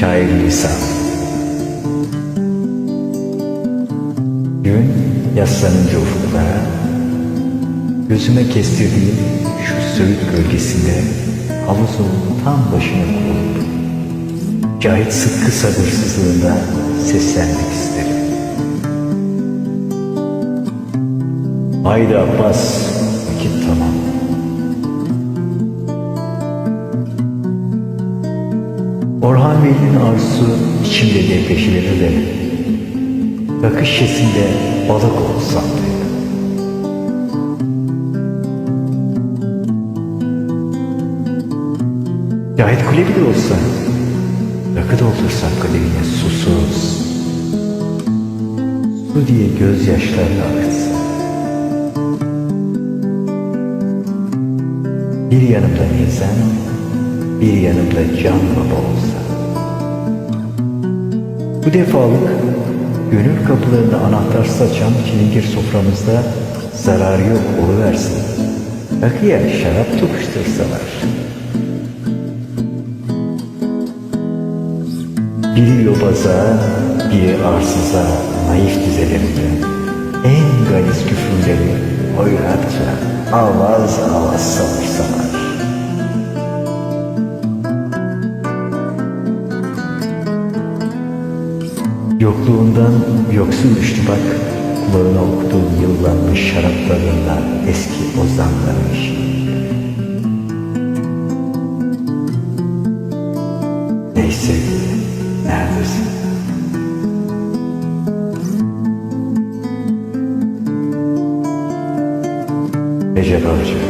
Şair lisan Gün yaslanınca ufuklara Gözüme kestirdiğim şu söğüt gölgesinde Havuzun tam başına kurulup Cahit Sıtkı sabırsızlığında seslenmek isterim Haydi Abbas, vakit tamam. Orhan Veli'nin arzusu içimde depreşilir de. Rakı şişesinde balık olsam dedi. Cahit Kulebi de olsa Rakı doldursak kalevine susuz. Su diye gözyaşlarını akıtsa Bir yanımda Nizam, bir yanımda Can Baba olsa. Bu defalık gönül kapılarını anahtar saçan çilingir soframızda zararı yok oluversin. Rakıya şarap tokuştursalar. Biri yobaza, biri arsıza, naif dizelerinde. En galis küfürleri hoyratça, avaz avaz savursalar. Yokluğundan yoksun düştü bak, kulağına okuduğum yıllanmış şaraplarında eski ozanların şiiri. Neyse, neredesin? Recep Avcı.